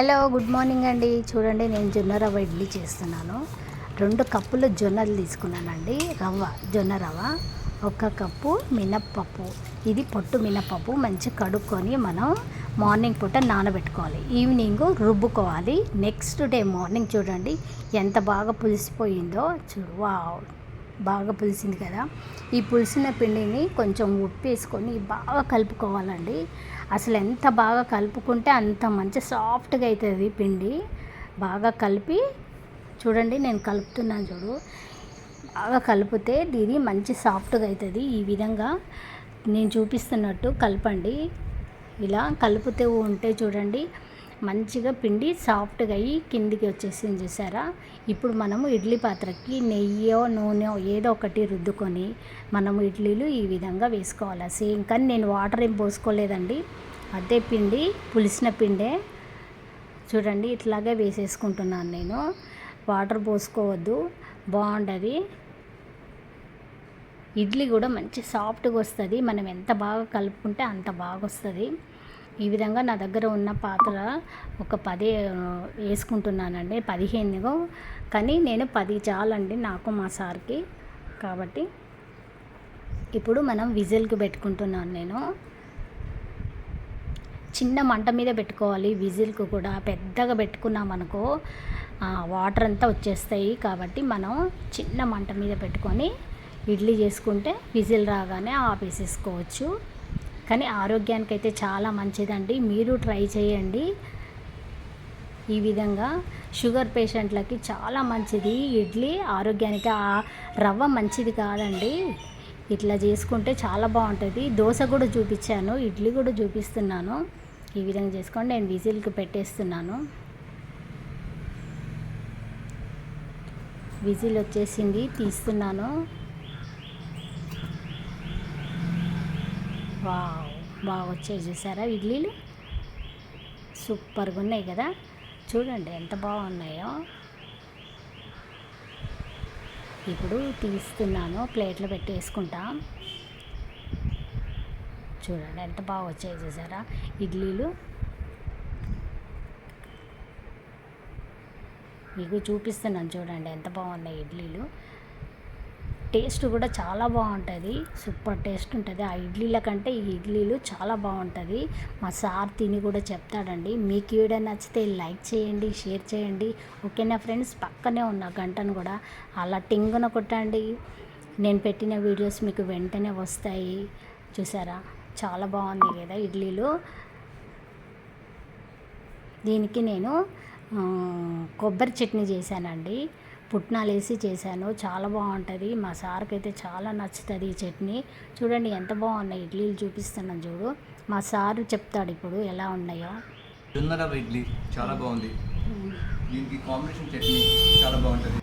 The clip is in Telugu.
హలో గుడ్ మార్నింగ్ అండి. చూడండి నేను జొన్న రవ్వ ఇడ్లీ చేస్తున్నాను. రెండు కప్పులు జొన్నలు తీసుకున్నానండి. రవ్వ జొన్న రవ్వ. ఒక కప్పు మినప్పప్పు. ఇది పొట్టు మినప్పప్పు. మంచిగా కడుక్కొని మనం మార్నింగ్ పూట నానబెట్టుకోవాలి. ఈవినింగ్ రుబ్బుకోవాలి. నెక్స్ట్ డే మార్నింగ్ చూడండి ఎంత బాగా పులిసిపోయిందో. చూడు వావ్. బాగా పులిసింది కదా. ఈ పులిసిన పిండిని కొంచెం ఉప్పు వేసుకొని బాగా కలుపుకోవాలండి. అసలు ఎంత బాగా కలుపుకుంటే అంత మంచి సాఫ్ట్గా అవుతుంది పిండి. బాగా కలిపి చూడండి నేను కలుపుతున్నాను చూడు. బాగా కలిపితే ఇది మంచి సాఫ్ట్గా అవుతుంది ఈ విధంగా. నేను చూపిస్తున్నట్టు కలపండి. ఇలా కలుపుతూ ఉంటే చూడండి మంచిగా పిండి సాఫ్ట్గా అయ్యి కిందికి వచ్చేసింది చూసారా? ఇప్పుడు మనము ఇడ్లీ పాత్రకి నెయ్యో నూనె ఏదో ఒకటి రుద్దుకొని మనము ఇడ్లీలు ఈ విధంగా వేసుకోవాలి? సేమ్ కానీ నేను వాటర్ ఏం పోసుకోలేదండి. అదే పిండి పులిసిన పిండే. చూడండి ఇట్లాగే వేసేసుకుంటున్నాను నేను. వాటర్ పోసుకోవద్దు. బాగుండది. ఇడ్లీ కూడా మంచి సాఫ్ట్గా వస్తుంది. మనం ఎంత బాగా కలుపుకుంటే అంత బాగా వస్తుంది ఈ విధంగా నా దగ్గర ఉన్న పాత్ర ఒక పది వేసుకుంటున్నానండి. పదిహేను కానీ నేను పది చాలండి నాకు మా సార్కి. కాబట్టి ఇప్పుడు మనం విజిల్కి పెట్టుకుంటున్నాను నేను. చిన్న మంట మీద పెట్టుకోవాలి. విజిల్కు కూడా పెద్దగా పెట్టుకున్నామనుకో వాటర్ అంతా వచ్చేస్తాయి. కాబట్టి మనం చిన్న మంట మీద పెట్టుకొని ఇడ్లీ చేసుకుంటే విజిల్ రాగానే ఆపేసేసుకోవచ్చు. కానీ ఆరోగ్యానికి అయితే చాలా మంచిదండి. మీరు ట్రై చేయండి. ఈ విధంగా షుగర్ పేషెంట్లకి చాలా మంచిది. ఇడ్లీ ఆరోగ్యానికి ఆ రవ్వ మంచిది కాదండి. ఇట్లా చేసుకుంటే చాలా బాగుంటుంది. దోశ కూడా చూపించాను. ఇడ్లీ కూడా చూపిస్తున్నాను. ఈ విధంగా చేసుకోండి. నేను విజిల్కి పెట్టేస్తున్నాను. విజిల్ వచ్చేసింది. తీస్తున్నాను. వావ్ బాగా వచ్చాయి చూసారా ఇడ్లీలు? సూపర్గా ఉన్నాయి కదా? చూడండి ఎంత బాగున్నాయో. ఇప్పుడు తీస్తున్నాను ప్లేట్లు పెట్టేసుకుంటా. చూడండి ఎంత బాగా వచ్చాయి చూసారా ఇడ్లీలు. మీకు చూపిస్తున్నాను చూడండి ఎంత బాగున్నాయి ఇడ్లీలు. టేస్ట్ కూడా చాలా బాగుంటుంది. సూపర్ టేస్ట్ ఉంటుంది. ఆ ఇడ్లీల కంటే ఈ ఇడ్లీలు చాలా బాగుంటుంది. మా సార్ తిని కూడా చెప్తాడండి. మీకు వీడియో నచ్చితే లైక్ చేయండి షేర్ చేయండి. ఓకేనా ఫ్రెండ్స్? పక్కనే ఉన్న గంటను కూడా అలా టింగున కొట్టండి. నేను పెట్టిన వీడియోస్ మీకు వెంటనే వస్తాయి. చూసారా? చాలా బాగుంది కదా ఇడ్లీలు. దీనికి నేను కొబ్బరి చట్నీ చేశానండి. పుట్నాలు వేసి చేశాను. చాలా బాగుంటుంది. మా సార్కి అయితే చాలా నచ్చుతుంది ఈ చట్నీ. చూడండి ఎంత బాగున్నాయి ఇడ్లీలు చూపిస్తున్నాను చూడు. మా సారు చెప్తాడు ఇప్పుడు ఎలా ఉన్నాయో. జొన్న రవ్వ ఇడ్లీ? చాలా బాగుంది. దీనికి కాంబినేషన్ చట్నీ చాలా బాగుంటుంది.